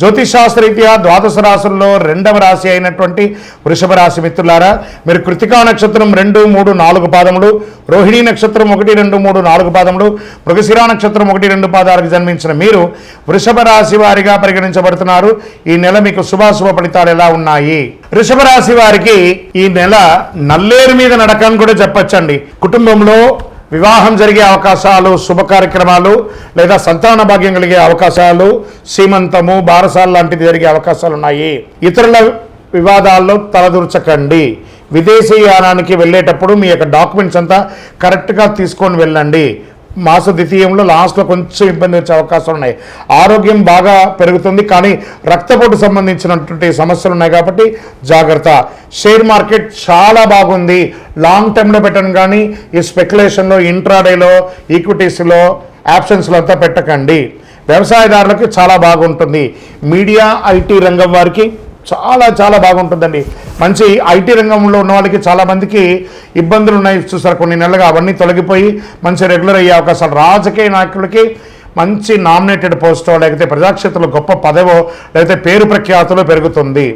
జ్యోతిషాస్త్రరీత్యా ద్వాదశ రాశుల్లో రెండవ రాశి అయినటువంటి వృషభ రాశి మిత్రులారా మీరు కృతికా నక్షత్రం రెండు మూడు నాలుగు పాదములు రోహిణీ నక్షత్రం ఒకటి రెండు మూడు నాలుగు పాదములు మృగశిరా నక్షత్రం ఒకటి రెండు పాదాలకు జన్మించిన మీరు వృషభ రాశి వారిగా పరిగణించబడుతున్నారు. ఈ నెల మీకు శుభాశుభ ఫలితాలు ఎలా ఉన్నాయి? వృషభ రాశి వారికి ఈ నెల నల్లేరు మీద నడకని కూడా చెప్పచ్చండి. కుటుంబంలో వివాహం జరిగే అవకాశాలు శుభ కార్యక్రమాలు లేదా సంతాన భాగ్యం కలిగే అవకాశాలు సీమంతము బారసాలు లాంటిది జరిగే అవకాశాలు ఉన్నాయి ఇతరుల వివాదాల్లో తలదూర్చకండి. విదేశీ యానానికి వెళ్ళేటప్పుడు మీ యొక్క డాక్యుమెంట్స్ అంతా కరెక్ట్గా తీసుకొని వెళ్ళండి. మాస ద్వితీయంలో లాస్ట్లో కొంచెం ఇబ్బంది వచ్చే అవకాశాలు ఉన్నాయి ఆరోగ్యం బాగా పెరుగుతుంది కానీ రక్తపోటు సంబంధించినటువంటి సమస్యలు ఉన్నాయి కాబట్టి జాగ్రత్త. షేర్ మార్కెట్ చాలా బాగుంది. లాంగ్ టర్మ్లో పెట్టను కానీ ఈ స్పెక్యులేషన్లో ఇంట్రాడేలో ఈక్విటీస్లో ఆప్షన్స్లో అంతా పెట్టకండి. వ్యవసాయదారులకు చాలా బాగుంటుంది. మీడియా ఐటీ రంగం వారికి చాలా చాలా బాగుంటుందండి. మంచి ఐటీ రంగంలో ఉన్న వాళ్ళకి చాలామందికి ఇబ్బందులు ఉన్నాయి. చూసారు కొన్ని నెలలుగా అవన్నీ తొలగిపోయి మంచి రెగ్యులర్ అయ్యే అవకాశాలు. రాజకీయ నాయకులకి మంచి నామినేటెడ్ పోస్టో లేకపోతే ప్రజాక్షేత్రంలో గొప్ప పదవో లేకపోతే పేరు ప్రఖ్యాతులు పెరుగుతుంది.